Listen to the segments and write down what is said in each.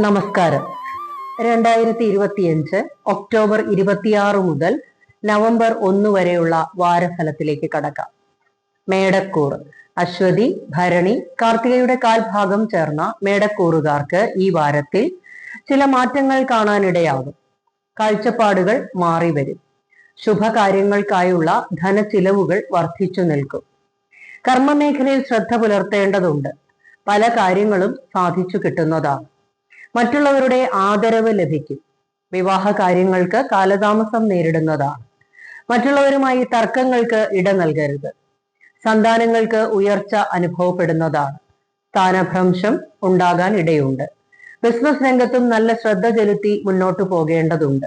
നമസ്കാരം. രണ്ടായിരത്തി ഇരുപത്തിയഞ്ച് ഒക്ടോബർ ഇരുപത്തിയാറ് മുതൽ നവംബർ ഒന്ന് വരെയുള്ള വാരഫലത്തിലേക്ക് കടക്കാം. മേടക്കൂർ. അശ്വതി ഭരണി കാർത്തികയുടെ കാൽഭാഗം ചേർന്ന മേടക്കൂറുകാർക്ക് ഈ വാരത്തിൽ ചില മാറ്റങ്ങൾ കാണാനിടയാകും. കാഴ്ചപ്പാടുകൾ മാറി വരും ശുഭകാര്യങ്ങൾക്കായുള്ള ധനച്ചിലവുകൾ വർദ്ധിച്ചു നിൽക്കും. കർമ്മമേഖലയിൽ ശ്രദ്ധ പുലർത്തേണ്ടതുണ്ട്. പല കാര്യങ്ങളും സാധിച്ചു കിട്ടുന്നതാണ്. മറ്റുള്ളവരുടെ ആദരവ് ലഭിക്കും. വിവാഹ കാര്യങ്ങൾക്ക് കാലതാമസം നേരിടുന്നതാണ്. മറ്റുള്ളവരുമായി തർക്കങ്ങൾക്ക് ഇട നൽകരുത്. സന്താനങ്ങൾക്ക് ഉയർച്ച അനുഭവപ്പെടുന്നതാണ്. സ്ഥാനഭ്രംശം ഉണ്ടാകാൻ ഇടയുണ്ട്. ബിസിനസ് രംഗത്തും നല്ല ശ്രദ്ധ ചെലുത്തി മുന്നോട്ടു പോകേണ്ടതുണ്ട്.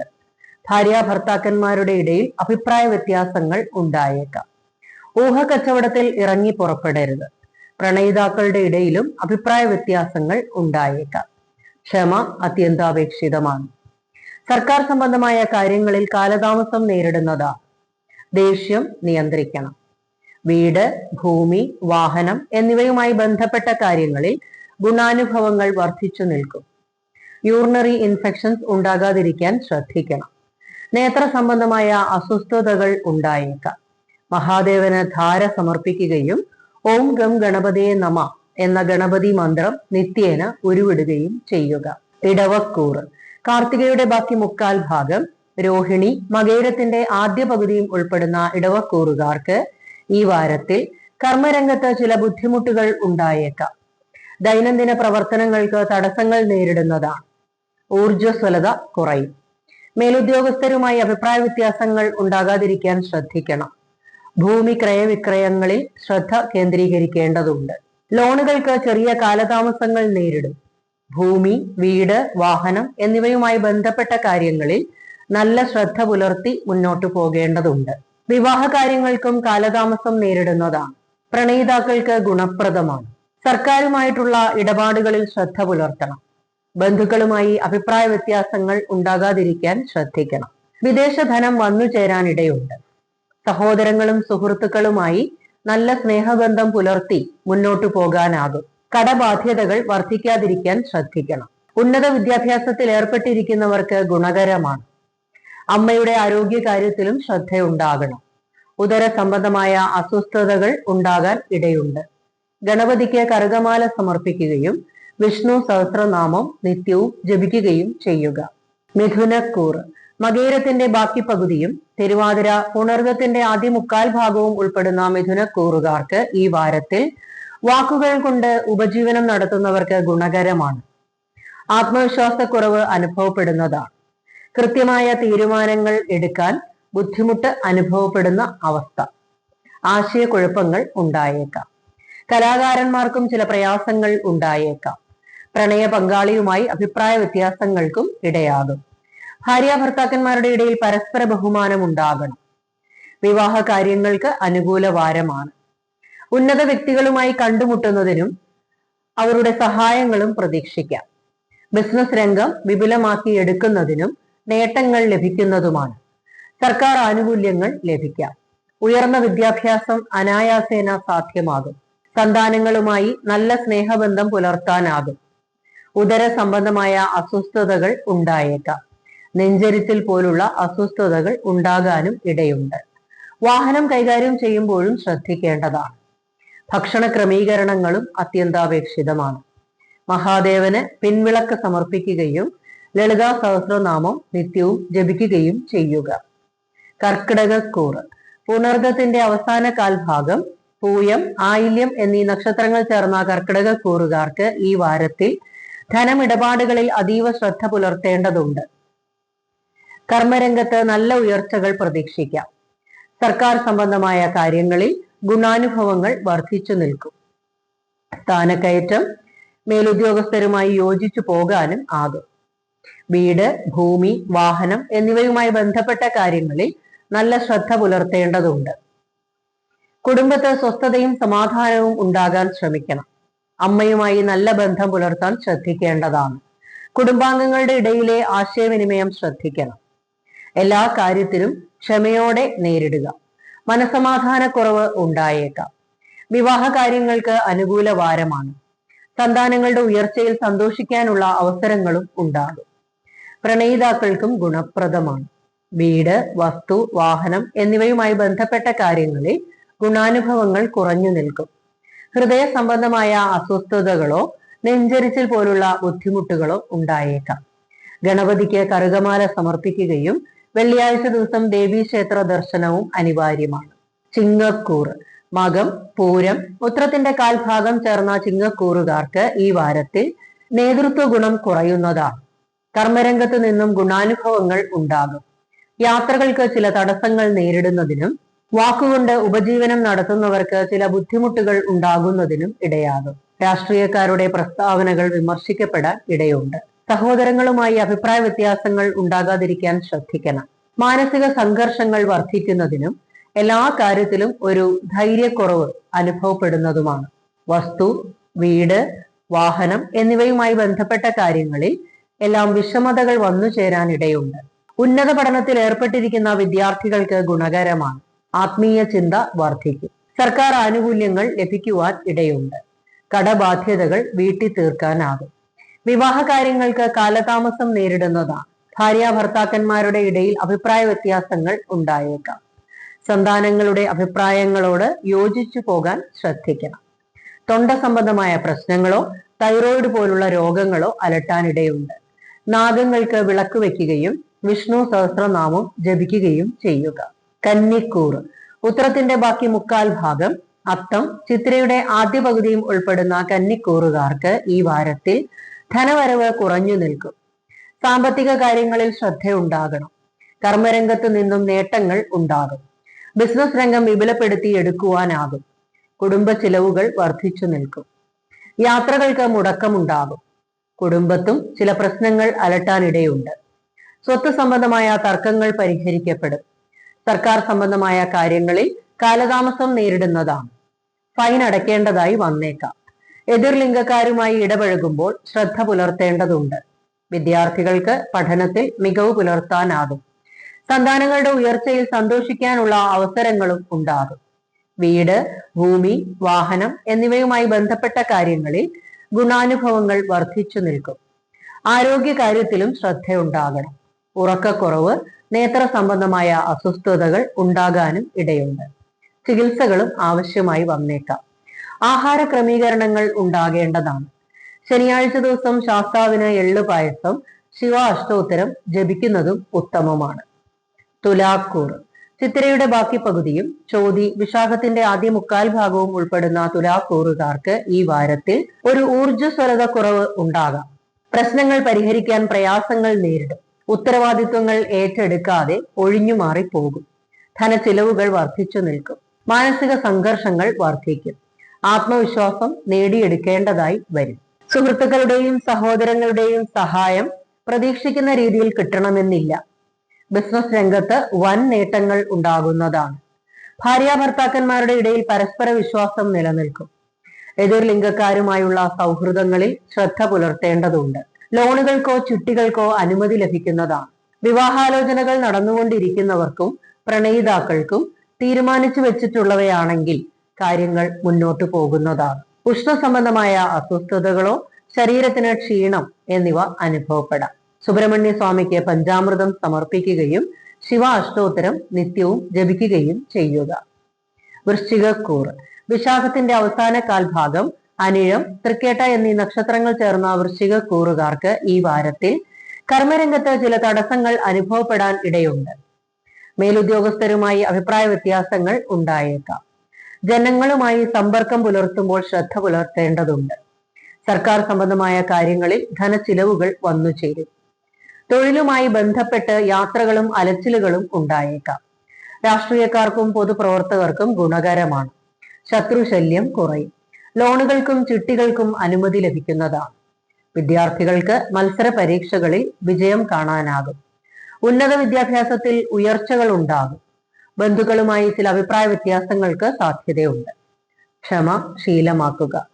ഭാര്യ ഭർത്താക്കന്മാരുടെ ഇടയിൽ അഭിപ്രായ വ്യത്യാസങ്ങൾ ഉണ്ടായേക്കാം. ഊഹ കച്ചവടത്തിൽ ഇറങ്ങി പുറപ്പെടരുത്. പ്രണയിതാക്കളുടെ ഇടയിലും അഭിപ്രായ വ്യത്യാസങ്ങൾ ഉണ്ടായേക്കാം. ക്ഷമ അത്യന്താപേക്ഷിതമാണ്. സർക്കാർ സംബന്ധമായ കാര്യങ്ങളിൽ കാലതാമസം നേരിടുന്നത്. ദേഷ്യം നിയന്ത്രിക്കണം. വീട് ഭൂമി വാഹനം എന്നിവയുമായി ബന്ധപ്പെട്ട കാര്യങ്ങളിൽ ഗുണാനുഭവങ്ങൾ വർദ്ധിച്ചു നിൽക്കും. യൂറിനറി ഇൻഫെക്ഷൻസ് ഉണ്ടാകാതിരിക്കാൻ ശ്രദ്ധിക്കണം. നേത്ര സംബന്ധമായ അസ്വസ്ഥതകൾ ഉണ്ടായേക്കാം. മഹാദേവന് ധാര സമർപ്പിക്കുകയും ഓം ഗം ഗണപതിയെ നമ എന്ന ഗണപതി മന്ത്രം നിത്യേന ഉരുവിടുകയും ചെയ്യുക. ഇടവക്കൂർ കാർത്തികയുടെ ബാക്കി മുക്കാൽ ഭാഗം. രോഹിണി മകേരത്തിന്റെ ആദ്യ പകുതിയും ഉൾപ്പെടുന്ന ഇടവക്കൂറുകാർക്ക് ഈ വാരത്തിൽ കർമ്മരംഗത്ത് ചില ബുദ്ധിമുട്ടുകൾ ഉണ്ടായേക്കാം. ദൈനംദിന പ്രവർത്തനങ്ങൾക്ക് തടസ്സങ്ങൾ നേരിടുന്നതാണ് ഊർജസ്വലത കുറയും. മേലുദ്യോഗസ്ഥരുമായി അഭിപ്രായ വ്യത്യാസങ്ങൾ ഉണ്ടാകാതിരിക്കാൻ ശ്രദ്ധിക്കണം. ഭൂമി ക്രയവിക്രയങ്ങളിൽ ശ്രദ്ധ കേന്ദ്രീകരിക്കേണ്ടതുണ്ട്. ലോണുകൾക്ക് ചെറിയ കാലതാമസങ്ങൾ നേരിടും. ഭൂമി വീട് വാഹനം എന്നിവയുമായി ബന്ധപ്പെട്ട കാര്യങ്ങളിൽ നല്ല ശ്രദ്ധ പുലർത്തി മുന്നോട്ടു പോകേണ്ടതുണ്ട്. വിവാഹ കാര്യങ്ങൾക്കും കാലതാമസം നേരിടുന്നതാണ്. പ്രണയിതാക്കൾക്ക് ഗുണപ്രദമാണ്. സർക്കാരുമായിട്ടുള്ള ഇടപാടുകളിൽ ശ്രദ്ധ പുലർത്തണം. ബന്ധുക്കളുമായി അഭിപ്രായ വ്യത്യാസങ്ങൾ ഉണ്ടാകാതിരിക്കാൻ ശ്രദ്ധിക്കണം. വിദേശ ധനം വന്നു ചേരാനിടയുണ്ട് സഹോദരങ്ങളും സുഹൃത്തുക്കളുമായി നല്ല സ്നേഹബന്ധം പുലർത്തി മുന്നോട്ടു പോകാനാകും. കടബാധ്യതകൾ വർദ്ധിക്കാതിരിക്കാൻ ശ്രദ്ധിക്കണം. ഉന്നത വിദ്യാഭ്യാസത്തിൽ ഏർപ്പെട്ടിരിക്കുന്നവർക്ക് ഗുണകരമാണ്. അമ്മയുടെ ആരോഗ്യ ആരോഗ്യകാര്യത്തിലും ശ്രദ്ധയുണ്ടാകണം. ഉദര സംബന്ധമായ അസ്വസ്ഥതകൾ ഉണ്ടാകാൻ ഇടയുണ്ട്. ഗണപതിക്ക് കറുകമാല സമർപ്പിക്കുകയും വിഷ്ണു സഹസ്രനാമം നിത്യവും ജപിക്കുകയും ചെയ്യുക. മിഥുനക്കൂർ മകേരത്തിന്റെ ബാക്കി പകുതിയും തിരുവാതിര പുണർഗത്തിന്റെ ആദ്യ മുക്കാൽ ഭാഗവും ഉൾപ്പെടുന്ന മിഥുനക്കൂറുകാർക്ക് ഈ വാരത്തിൽ വാക്കുകൾ കൊണ്ട് ഉപജീവനം നടത്തുന്നവർക്ക് ഗുണകരമാണ്. ആത്മവിശ്വാസക്കുറവ് അനുഭവപ്പെടുന്നതാണ്. കൃത്യമായ തീരുമാനങ്ങൾ എടുക്കാൻ ബുദ്ധിമുട്ട് അനുഭവപ്പെടുന്ന അവസ്ഥ. ആശയക്കുഴപ്പങ്ങൾ ഉണ്ടായേക്കാം. കലാകാരന്മാർക്കും ചില പ്രയാസങ്ങൾ ഉണ്ടായേക്കാം. പ്രണയ പങ്കാളിയുമായി അഭിപ്രായ വ്യത്യാസങ്ങൾക്കും ഇടയാകും. ഭാര്യ ഭർത്താക്കന്മാരുടെ ഇടയിൽ പരസ്പര ബഹുമാനം ഉണ്ടാകണം വിവാഹ കാര്യങ്ങൾക്ക് അനുകൂല വാരമാണ് ഉന്നത വ്യക്തികളുമായി കണ്ടുമുട്ടുന്നതിനും അവരുടെ സഹായങ്ങളും പ്രതീക്ഷിക്കാം. ബിസിനസ് രംഗം വിപുലമാക്കി എടുക്കുന്നതിനും നേട്ടങ്ങൾ ലഭിക്കുന്നതുമാണ്. സർക്കാർ ആനുകൂല്യങ്ങൾ ലഭിക്കാം. ഉയർന്ന വിദ്യാഭ്യാസം അനായാസേന സാധ്യമാകും. സന്താനങ്ങളുമായി നല്ല സ്നേഹബന്ധം പുലർത്താനാകും. ഉദര സംബന്ധമായ അസ്വസ്ഥതകൾ ഉണ്ടായേക്കാം. നെഞ്ചരിച്ചിൽ പോലുള്ള അസ്വസ്ഥതകൾ ഉണ്ടാകാനും ഇടയുണ്ട്. വാഹനം കൈകാര്യം ചെയ്യുമ്പോഴും ശ്രദ്ധിക്കേണ്ടതാണ്. ഭക്ഷണ ക്രമീകരണങ്ങളും അത്യന്താപേക്ഷിതമാണ്. മഹാദേവന് പിൻവിളക്ക് സമർപ്പിക്കുകയും ലളിതാ സഹസ്രനാമം നിത്യവും ജപിക്കുകയും ചെയ്യുക. കർക്കിടകക്കൂറ് പുണർഗത്തിന്റെ അവസാന കാൽഭാഗം പൂയം ആയില്യം എന്നീ നക്ഷത്രങ്ങൾ ചേർന്ന കർക്കിടക കൂറുകാർക്ക് ഈ വാരത്തിൽ ധനമിടപാടുകളിൽ അതീവ ശ്രദ്ധ പുലർത്തേണ്ടതുണ്ട്. കർമ്മരംഗത്ത് നല്ല ഉയർച്ചകൾ പ്രതീക്ഷിക്കാം. സർക്കാർ സംബന്ധമായ കാര്യങ്ങളിൽ ഗുണാനുഭവങ്ങൾ വർദ്ധിച്ചു നിൽക്കും. സ്ഥാനക്കയറ്റം മേലുദ്യോഗസ്ഥരുമായി യോജിച്ചു പോകാനും ആകും. വീട് ഭൂമി വാഹനം എന്നിവയുമായി ബന്ധപ്പെട്ട കാര്യങ്ങളിൽ നല്ല ശ്രദ്ധ പുലർത്തേണ്ടതുണ്ട്. കുടുംബത്തെ സ്വസ്ഥതയും സമാധാനവും ഉണ്ടാകാൻ ശ്രമിക്കണം. അമ്മയുമായി നല്ല ബന്ധം പുലർത്താൻ ശ്രദ്ധിക്കേണ്ടതാണ്. കുടുംബാംഗങ്ങളുടെ ഇടയിലെ ആശയവിനിമയം ശ്രദ്ധിക്കണം. എല്ലാ കാര്യത്തിലും ക്ഷമയോടെ നേരിടുക. മനസമാധാനക്കുറവ് ഉണ്ടായേക്കാം. വിവാഹ കാര്യങ്ങൾക്ക് അനുകൂല വാരമാണ്. സന്താനങ്ങളുടെ ഉയർച്ചയിൽ സന്തോഷിക്കാനുള്ള അവസരങ്ങളും ഉണ്ടാകും. പ്രണയിതാക്കൾക്കും ഗുണപ്രദമാണ്. വീട് വസ്തു വാഹനം എന്നിവയുമായി ബന്ധപ്പെട്ട കാര്യങ്ങളിൽ ഗുണാനുഭവങ്ങൾ കുറഞ്ഞു നിൽക്കും. ഹൃദയ സംബന്ധമായ അസ്വസ്ഥതകളോ നെഞ്ചരിച്ചിൽ പോലുള്ള ബുദ്ധിമുട്ടുകളോ ഉണ്ടായേക്കാം. ഗണപതിക്ക് കറുകമാല സമർപ്പിക്കുകയും വെള്ളിയാഴ്ച ദിവസം ദേവീക്ഷേത്ര ദർശനവും അനിവാര്യമാണ്. ചിങ്ങക്കൂർ മകം പൂരം ഉത്രത്തിന്റെ കാൽഭാഗം ചേർന്ന ചിങ്ങക്കൂറുകാർക്ക് ഈ വാരത്തിൽ നേതൃത്വ ഗുണം കുറയുന്നതാണ്. കർമ്മരംഗത്ത് നിന്നും ഗുണാനുഭവങ്ങൾ ഉണ്ടാകും. യാത്രകൾക്ക് ചില തടസ്സങ്ങൾ നേരിടുന്നതിനും വാക്കുകൊണ്ട് ഉപജീവനം നടത്തുന്നവർക്ക് ചില ബുദ്ധിമുട്ടുകൾ ഉണ്ടാകുന്നതിനും ഇടയാകും. രാഷ്ട്രീയക്കാരുടെ പ്രസ്താവനകൾ വിമർശിക്കപ്പെടാൻ ഇടയുണ്ട്. സഹോദരങ്ങളുമായി അഭിപ്രായ വ്യത്യാസങ്ങൾ ഉണ്ടാകാതിരിക്കാൻ ശ്രദ്ധിക്കണം. മാനസിക സംഘർഷങ്ങൾ വർദ്ധിക്കുന്നതിനും എല്ലാ കാര്യത്തിലും ഒരു ധൈര്യക്കുറവ് അനുഭവപ്പെടുന്നതുമാണ്. വസ്തു വീട് വാഹനം എന്നിവയുമായി ബന്ധപ്പെട്ട കാര്യങ്ങളിൽ എല്ലാം വിഷമതകൾ വന്നു ചേരാൻ ഇടയുണ്ട് ഉന്നത പഠനത്തിൽ ഏർപ്പെട്ടിരിക്കുന്ന വിദ്യാർത്ഥികൾക്ക് ഗുണകരമാണ്. ആത്മീയ ചിന്ത വർദ്ധിക്കും. സർക്കാർ ആനുകൂല്യങ്ങൾ ലഭിക്കുവാൻ ഇടയുണ്ട്. കടബാധ്യതകൾ വീട്ടി തീർക്കാനാകും വിവാഹ കാര്യങ്ങൾക്ക് കാലതാമസം നേരിടുന്നതാണ് ഭാര്യ ഭർത്താക്കന്മാരുടെ ഇടയിൽ അഭിപ്രായ വ്യത്യാസങ്ങൾ ഉണ്ടായേക്കാം. സന്താനങ്ങളുടെ അഭിപ്രായങ്ങളോട് യോജിച്ചു പോകാൻ ശ്രദ്ധിക്കണം. തൊണ്ട സംബന്ധമായ പ്രശ്നങ്ങളോ തൈറോയിഡ് പോലുള്ള രോഗങ്ങളോ അലട്ടാനിടയുണ്ട്. നാഗങ്ങൾക്ക് വിളക്ക് വെക്കുകയും വിഷ്ണു സഹസ്രനാമം ജപിക്കുകയും ചെയ്യുക. കന്നിക്കൂർ. ഉത്തരത്തിന്റെ ബാക്കി മുക്കാൽ ഭാഗം അത്തം ചിത്രയുടെ ആദ്യ പകുതിയും ഉൾപ്പെടുന്ന കന്നിക്കൂറുകാർക്ക് ഈ വാരത്തിൽ ധനവരവ് കുറഞ്ഞു നിൽക്കും. സാമ്പത്തിക കാര്യങ്ങളിൽ ശ്രദ്ധയുണ്ടാകണം. കർമ്മരംഗത്ത് നിന്നും നേട്ടങ്ങൾ ഉണ്ടാകും. ബിസിനസ് രംഗം വിപുലപ്പെടുത്തി എടുക്കുവാനാകും കുടുംബ ചിലവുകൾ വർദ്ധിച്ചു നിൽക്കും. യാത്രകൾക്ക് മുടക്കമുണ്ടാകും. കുടുംബത്തും ചില പ്രശ്നങ്ങൾ അലട്ടാനിടയുണ്ട്. സ്വത്ത് സംബന്ധമായ തർക്കങ്ങൾ പരിഹരിക്കപ്പെടും. സർക്കാർ സംബന്ധമായ കാര്യങ്ങളിൽ കാലതാമസം നേരിടുന്നതാണ്. ഫൈൻ അടയ്ക്കേണ്ടതായി വന്നേക്കാം. എതിർലിംഗക്കാരുമായി ഇടപഴകുമ്പോൾ ശ്രദ്ധ പുലർത്തേണ്ടതുണ്ട്. വിദ്യാർത്ഥികൾക്ക് പഠനത്തിൽ മികവ് പുലർത്താനാകും. സന്താനങ്ങളുടെ ഉയർച്ചയിൽ സന്തോഷിക്കാനുള്ള അവസരങ്ങളും ഉണ്ടാകും. വീട് ഭൂമി വാഹനം എന്നിവയുമായി ബന്ധപ്പെട്ട കാര്യങ്ങളിൽ ഗുണാനുഭവങ്ങൾ വർദ്ധിച്ചു നിൽക്കും. ആരോഗ്യ കാര്യത്തിലും ശ്രദ്ധയുണ്ടാകണം. ഉറക്കക്കുറവ് നേത്ര സംബന്ധമായ അസ്വസ്ഥതകൾ ഉണ്ടാകാനും ഇടയുണ്ട്. ചികിത്സകളും ആവശ്യമായി വന്നേക്കാം. ആഹാര ക്രമീകരണങ്ങൾ ഉണ്ടാകേണ്ടതാണ്. ശനിയാഴ്ച ദിവസം ശാസ്താവിന് എള്ളു പായസം ശിവ അഷ്ടോത്തരം ജപിക്കുന്നതും ഉത്തമമാണ്. തുലാക്കൂർ. ചിത്തിരയുടെ ബാക്കി പകുതിയും ചോതി വിശാഖത്തിന്റെ ആദ്യ മുക്കാൽ ഭാഗവും ഉൾപ്പെടുന്ന തുലാക്കൂറുകാർക്ക് ഈ വാരത്തിൽ ഒരു ഊർജസ്വലത കുറവ് ഉണ്ടാകാം. പ്രശ്നങ്ങൾ പരിഹരിക്കാൻ പ്രയാസങ്ങൾ നേരിടും. ഉത്തരവാദിത്വങ്ങൾ ഏറ്റെടുക്കാതെ ഒഴിഞ്ഞു മാറിപ്പോകും. ധനച്ചിലവുകൾ വർദ്ധിച്ചു നിൽക്കും. മാനസിക സംഘർഷങ്ങൾ വർദ്ധിക്കും. ആത്മവിശ്വാസം നേടിയെടുക്കേണ്ടതായി വരും. സുഹൃത്തുക്കളുടെയും സഹോദരങ്ങളുടെയും സഹായം പ്രതീക്ഷിക്കുന്ന രീതിയിൽ കിട്ടണമെന്നില്ല. ബിസിനസ് രംഗത്ത് വൻ നേട്ടങ്ങൾ ഉണ്ടാകുന്നതാണ്. ഭാര്യ ഭർത്താക്കന്മാരുടെ ഇടയിൽ പരസ്പര വിശ്വാസം നിലനിൽക്കും. എതിർ ലിംഗക്കാരുമായുള്ള സൗഹൃദങ്ങളിൽ ശ്രദ്ധ പുലർത്തേണ്ടതുണ്ട്. ലോണുകൾക്കോ ചുട്ടികൾക്കോ അനുമതി ലഭിക്കുന്നതാണ്. വിവാഹാലോചനകൾ നടന്നുകൊണ്ടിരിക്കുന്നവർക്കും പ്രണയിതാക്കൾക്കും തീരുമാനിച്ചു വെച്ചിട്ടുള്ളവയാണെങ്കിൽ കാര്യങ്ങൾ മുന്നോട്ടു പോകുന്നതാണ്. ഉഷ്ണ സംബന്ധമായ അസ്വസ്ഥതകളോ ശരീരത്തിന് ക്ഷീണം എന്നിവ അനുഭവപ്പെടാം. സുബ്രഹ്മണ്യ സ്വാമിക്ക് പഞ്ചാമൃതം സമർപ്പിക്കുകയും ശിവ അഷ്ടോത്തരം നിത്യവും ജപിക്കുകയും ചെയ്യുക. വൃശ്ചികക്കൂർ വിശാഖത്തിന്റെ അവസാന കാൽഭാഗം അനിഴം തൃക്കേട്ട എന്നീ നക്ഷത്രങ്ങൾ ചേർന്ന വൃശ്ചികക്കൂറുകാർക്ക് ഈ വാരത്തിൽ കർമ്മരംഗത്ത് ചില തടസ്സങ്ങൾ അനുഭവപ്പെടാൻ ഇടയുണ്ട്. മേലുദ്യോഗസ്ഥരുമായി അഭിപ്രായ വ്യത്യാസങ്ങൾ ഉണ്ടായേക്കാം. ജനങ്ങളുമായി സമ്പർക്കം പുലർത്തുമ്പോൾ ശ്രദ്ധ പുലർത്തേണ്ടതുണ്ട്. സർക്കാർ സംബന്ധമായ കാര്യങ്ങളിൽ ധനച്ചിലവുകൾ വന്നു ചേരും. തൊഴിലുമായി ബന്ധപ്പെട്ട് യാത്രകളും അലച്ചിലുകളും ഉണ്ടായേക്കാം. രാഷ്ട്രീയക്കാർക്കും പൊതുപ്രവർത്തകർക്കും ഗുണകരമാണ്. ശത്രുശല്യം കുറയും. ലോണുകൾക്കും ചിട്ടികൾക്കും അനുമതി ലഭിക്കുന്നതാണ്. വിദ്യാർത്ഥികൾക്ക് മത്സര പരീക്ഷകളിൽ വിജയം കാണാനാകും. ഉന്നത വിദ്യാഭ്യാസത്തിൽ ഉയർച്ചകൾ ഉണ്ടാകും. ബന്ധുക്കളുമായി ചില അഭിപ്രായ വ്യത്യാസങ്ങൾക്ക് സാധ്യതയുണ്ട്. ക്ഷമ ശീലമാക്കുക.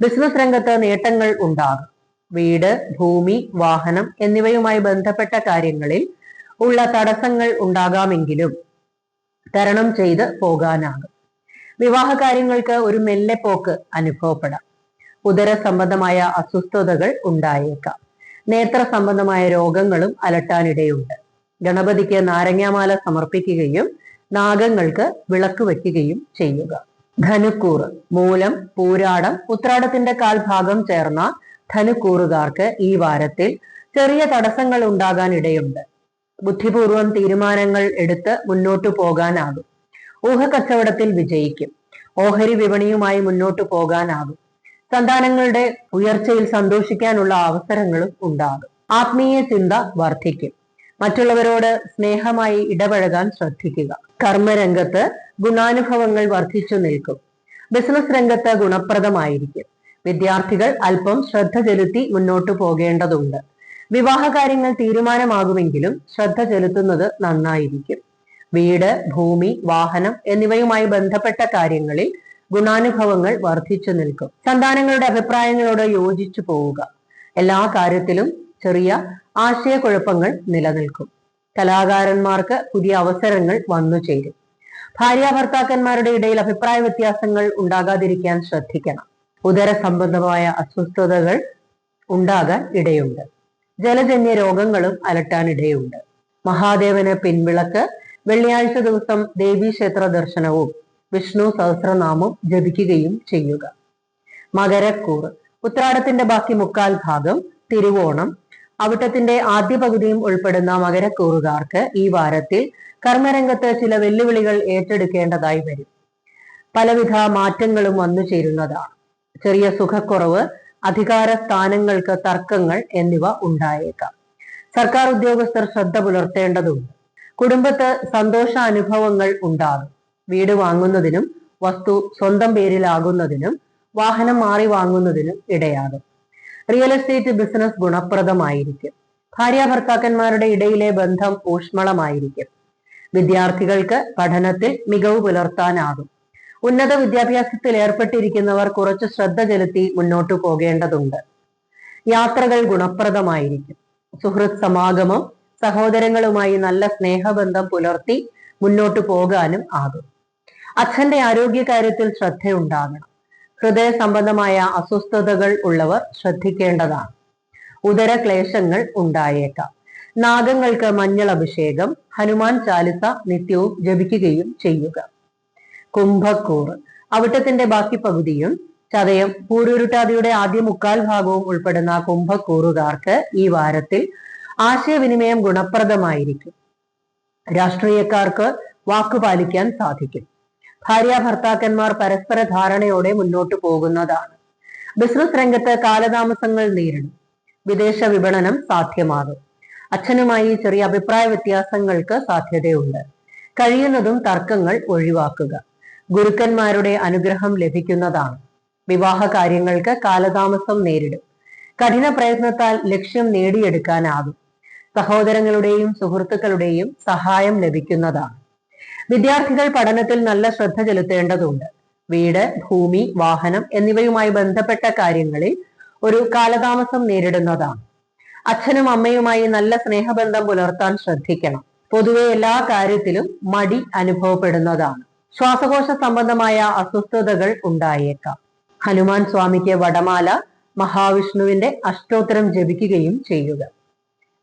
ബിസിനസ് രംഗത്ത് നേട്ടങ്ങൾ ഉണ്ടാകും. വീട് ഭൂമി വാഹനം എന്നിവയുമായി ബന്ധപ്പെട്ട കാര്യങ്ങളിൽ ഉള്ള തടസ്സങ്ങൾ ഉണ്ടാകാമെങ്കിലും തരണം ചെയ്ത് പോകാനാകും. വിവാഹ കാര്യങ്ങൾക്ക് ഒരു മെല്ലെ പോക്ക് അനുഭവപ്പെടാം. ഉദര സംബന്ധമായ അസ്വസ്ഥതകൾ ഉണ്ടായേക്കാം. നേത്ര സംബന്ധമായ രോഗങ്ങളും അലട്ടാനിടയുണ്ട്. ഗണപതിക്ക് നാരങ്ങാമാല സമർപ്പിക്കുകയും നാഗങ്ങൾക്ക് വിളക്ക് വെക്കുകയും ചെയ്യുക. ധനുക്കൂറ് മൂലം പൂരാടം ഉത്രാടത്തിന്റെ കാൽഭാഗം ചേർന്ന ധനുക്കൂറുകാർക്ക് ഈ വാരത്തിൽ ചെറിയ തടസ്സങ്ങൾ ഉണ്ടാകാൻ ഇടയുണ്ട്. ബുദ്ധിപൂർവം തീരുമാനങ്ങൾ എടുത്ത് മുന്നോട്ടു പോകാനാകും. ഊഹക്കച്ചവടത്തിൽ വിജയിക്കും. ഓഹരി വിപണിയുമായി മുന്നോട്ടു പോകാനാകും. സന്താനങ്ങളുടെ ഉയർച്ചയിൽ സന്തോഷിക്കാനുള്ള അവസരങ്ങളും ഉണ്ടാകും. ആത്മീയ ചിന്ത വർദ്ധിക്കും. മറ്റുള്ളവരോട് സ്നേഹമായി ഇടപഴകാൻ ശ്രദ്ധിക്കുക. കർമ്മരംഗത്ത് ഗുണാനുഭവങ്ങൾ വർദ്ധിച്ചു നിൽക്കും. ബിസിനസ് രംഗത്ത് ഗുണപ്രദമായിരിക്കും. വിദ്യാർത്ഥികൾ അല്പം ശ്രദ്ധ ചെലുത്തി മുന്നോട്ടു പോകേണ്ടതുണ്ട്. വിവാഹ കാര്യങ്ങൾ തീരുമാനമാകുമെങ്കിലും ശ്രദ്ധ ചെലുത്തുന്നത് നന്നായിരിക്കും. വീട് ഭൂമി വാഹനം എന്നിവയുമായി ബന്ധപ്പെട്ട കാര്യങ്ങളിൽ ഗുണാനുഭവങ്ങൾ വർദ്ധിച്ചു നിൽക്കും. സന്താനങ്ങളുടെ അഭിപ്രായങ്ങളോട് യോജിച്ചു പോവുക. എല്ലാ കാര്യത്തിലും ചെറിയ ആശയക്കുഴപ്പങ്ങൾ നിലനിൽക്കും. കലാകാരന്മാർക്ക് പുതിയ അവസരങ്ങൾ വന്നു ചേരും. ഭാര്യ ഭർത്താക്കന്മാരുടെ ഇടയിൽ അഭിപ്രായ വ്യത്യാസങ്ങൾ ഉണ്ടാകാതിരിക്കാൻ ശ്രദ്ധിക്കണം. ഉദര സംബന്ധമായ അസ്വസ്ഥതകൾ ഉണ്ടാകാൻ ഇടയുണ്ട്. ജലജന്യ രോഗങ്ങളും അലട്ടാൻ ഇടയുണ്ട്. മഹാദേവന് പിൻവിളക്ക് വെള്ളിയാഴ്ച ദിവസം ദേവീക്ഷേത്ര ദർശനവും വിഷ്ണു സഹസ്രനാമം ജപിക്കുകയും ചെയ്യുക. മകരക്കൂർ ഉത്രാടത്തിന്റെ ബാക്കി മുക്കാൽ ഭാഗം തിരുവോണം അവിട്ടത്തിന്റെ ആദ്യ പകുതിയും ഉൾപ്പെടുന്ന മകരക്കൂറുകാർക്ക് ഈ വാരത്തിൽ കർമ്മരംഗത്ത് ചില വെല്ലുവിളികൾ ഏറ്റെടുക്കേണ്ടതായി വരും. പലവിധ മാറ്റങ്ങളും വന്നു ചേരുന്നതാണ് ചെറിയ സുഖക്കുറവ് അധികാര സ്ഥാനങ്ങൾക്ക് തർക്കങ്ങൾ എന്നിവ ഉണ്ടായേക്കാം. സർക്കാർ ഉദ്യോഗസ്ഥർ ശ്രദ്ധ പുലർത്തേണ്ടതുണ്ട്. കുടുംബത്ത് സന്തോഷാനുഭവങ്ങൾ ഉണ്ടാകും. വീട് വാങ്ങുന്നതിനും വസ്തു സ്വന്തം പേരിലാകുന്നതിനും വാഹനം മാറി വാങ്ങുന്നതിനും ഇടയാകും. റിയൽ എസ്റ്റേറ്റ് ബിസിനസ് ഗുണപ്രദമായിരിക്കും. ഭാര്യ ഭർത്താക്കന്മാരുടെ ഇടയിലെ ബന്ധം ഊഷ്മളമായിരിക്കും. വിദ്യാർത്ഥികൾക്ക് പഠനത്തിൽ മികവ് പുലർത്താനാകും. ഉന്നത വിദ്യാഭ്യാസത്തിൽ ഏർപ്പെട്ടിരിക്കുന്നവർ കുറച്ച് ശ്രദ്ധ ചെലുത്തി മുന്നോട്ടു പോകേണ്ടതുണ്ട്. യാത്രകൾ ഗുണപ്രദമായിരിക്കും. സുഹൃത് സമാഗമം സഹോദരങ്ങളുമായി നല്ല സ്നേഹബന്ധം പുലർത്തി മുന്നോട്ടു പോകാനും ആകും. അച്ഛന്റെ ആരോഗ്യകാര്യത്തിൽ ശ്രദ്ധയുണ്ടാകണം. ഹൃദയ സംബന്ധമായ അസ്വസ്ഥതകൾ ഉള്ളവർ ശ്രദ്ധിക്കേണ്ടതാണ്. ഉദര ക്ലേശങ്ങൾ ഉണ്ടായേക്കാം. നാഗങ്ങൾക്ക് മഞ്ഞൾ അഭിഷേകം ഹനുമാൻ ചാലിസ നിത്യവും ജപിക്കുകയും ചെയ്യുക. കുംഭക്കൂർ. അവിട്ടത്തിന്റെ ബാക്കി പകുതിയും ചതയം. പൂരുരുട്ടാതിയുടെ ആദ്യ മുക്കാൽ ഭാഗവും ഉൾപ്പെടുന്ന കുംഭക്കൂറുകാർക്ക് ഈ വാരത്തിൽ ആശയവിനിമയം ഗുണപ്രദമായിരിക്കും. രാഷ്ട്രീയക്കാർക്ക് വാക്കുപാലിക്കാൻ സാധിക്കും. ഭാര്യ ഭർത്താക്കന്മാർ പരസ്പര ധാരണയോടെ മുന്നോട്ട് പോകുന്നതാണ്. ബിസിനസ് രംഗത്ത് കാലതാമസങ്ങൾ നേരിടും. വിദേശ വിപണനം സാധ്യമാകും. അച്ഛനുമായി ചെറിയ അഭിപ്രായ വ്യത്യാസങ്ങൾക്ക് സാധ്യതയുണ്ട്. കഴിയുന്നതും തർക്കങ്ങൾ ഒഴിവാക്കുക. ഗുരുക്കന്മാരുടെ അനുഗ്രഹം ലഭിക്കുന്നതാണ്. വിവാഹ കാര്യങ്ങൾക്ക് കാലതാമസം നേരിടും. കഠിന പ്രയത്നത്താൽ ലക്ഷ്യം നേടിയെടുക്കാനാകും. സഹോദരങ്ങളുടെയും സുഹൃത്തുക്കളുടെയും സഹായം ലഭിക്കുന്നതാണ്. വിദ്യാർത്ഥികൾ പഠനത്തിൽ നല്ല ശ്രദ്ധ ചെലുത്തേണ്ടതുണ്ട്. വീട് ഭൂമി വാഹനം എന്നിവയുമായി ബന്ധപ്പെട്ട കാര്യങ്ങളിൽ ഒരു കാലതാമസം നേരിടുന്നതാണ്. അച്ഛനും അമ്മയുമായി നല്ല സ്നേഹബന്ധം പുലർത്താൻ ശ്രദ്ധിക്കണം. പൊതുവെ എല്ലാ കാര്യത്തിലും മടി അനുഭവപ്പെടുന്നതാണ്. ശ്വാസകോശ സംബന്ധമായ അസ്വസ്ഥതകൾ ഉണ്ടായേക്കാം. ഹനുമാൻ സ്വാമിക്ക് വടമാല മഹാവിഷ്ണുവിന്റെ അഷ്ടോത്തരം ജപിക്കുകയും ചെയ്യുക.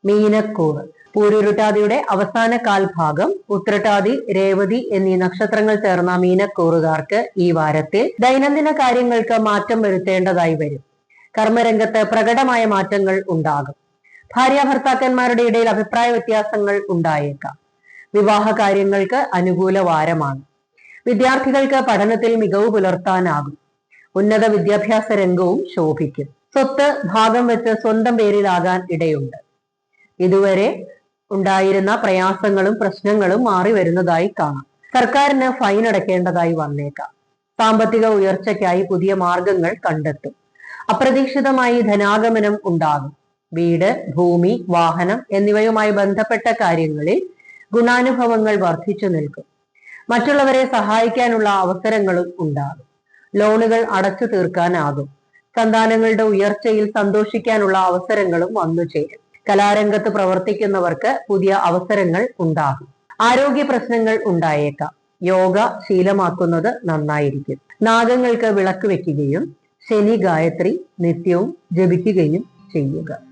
മീനക്കൂറ് പൂരുരുട്ടാതിയുടെ അവസാന കാൽഭാഗം ഉത്രട്ടാതി രേവതി എന്നീ നക്ഷത്രങ്ങൾ ചേർന്ന മീനക്കൂറുകാർക്ക് ഈ വാരത്തിൽ ദൈനംദിന കാര്യങ്ങൾക്ക് മാറ്റം വരുത്തേണ്ടതായി വരും. കർമ്മരംഗത്ത് പ്രകടമായ മാറ്റങ്ങൾ ഉണ്ടാകും. ഭാര്യ ഭർത്താക്കന്മാരുടെ ഇടയിൽ അഭിപ്രായ വ്യത്യാസങ്ങൾ ഉണ്ടായേക്കാം. വിവാഹ കാര്യങ്ങൾക്ക് അനുകൂല വാരമാണ്. വിദ്യാർത്ഥികൾക്ക് പഠനത്തിൽ മികവ് പുലർത്താനാകും. ഉന്നത വിദ്യാഭ്യാസ രംഗവും ശോഭിക്കും. സ്വത്ത് ഭാഗം വെച്ച് സ്വന്തം പേരിലാകാൻ ഇടയുണ്ട്. ഇതുവരെ ഉണ്ടായിരുന്ന പ്രയാസങ്ങളും പ്രശ്നങ്ങളും മാറി വരുന്നതായി കാണാം. സർക്കാരിന് ഫൈൻ അടയ്ക്കേണ്ടതായി വന്നേക്കാം. സാമ്പത്തിക ഉയർച്ചയ്ക്കായി പുതിയ മാർഗങ്ങൾ കണ്ടെത്തും. അപ്രതീക്ഷിതമായി ധനാഗമനം ഉണ്ടാകും. വീട് ഭൂമി വാഹനം എന്നിവയുമായി ബന്ധപ്പെട്ട കാര്യങ്ങളിൽ ഗുണാനുഭവങ്ങൾ വർദ്ധിച്ചു നിൽക്കും. മറ്റുള്ളവരെ സഹായിക്കാനുള്ള അവസരങ്ങളും ഉണ്ടാകും. ലോണുകൾ അടച്ചു തീർക്കാനാകും. സന്താനങ്ങളുടെ ഉയർച്ചയിൽ സന്തോഷിക്കാനുള്ള അവസരങ്ങളും വന്നു ചേരും കലാരംഗത്ത് പ്രവർത്തിക്കുന്നവർക്ക് പുതിയ അവസരങ്ങൾ ഉണ്ടാകും. ആരോഗ്യ പ്രശ്നങ്ങൾ ഉണ്ടായേക്കാം. യോഗ ശീലമാക്കുന്നത് നന്നായിരിക്കും. നാഗങ്ങൾക്ക് വിളക്ക് വെക്കുകയും ശനി ഗായത്രി നിത്യവും ജപിക്കുകയും ചെയ്യുക.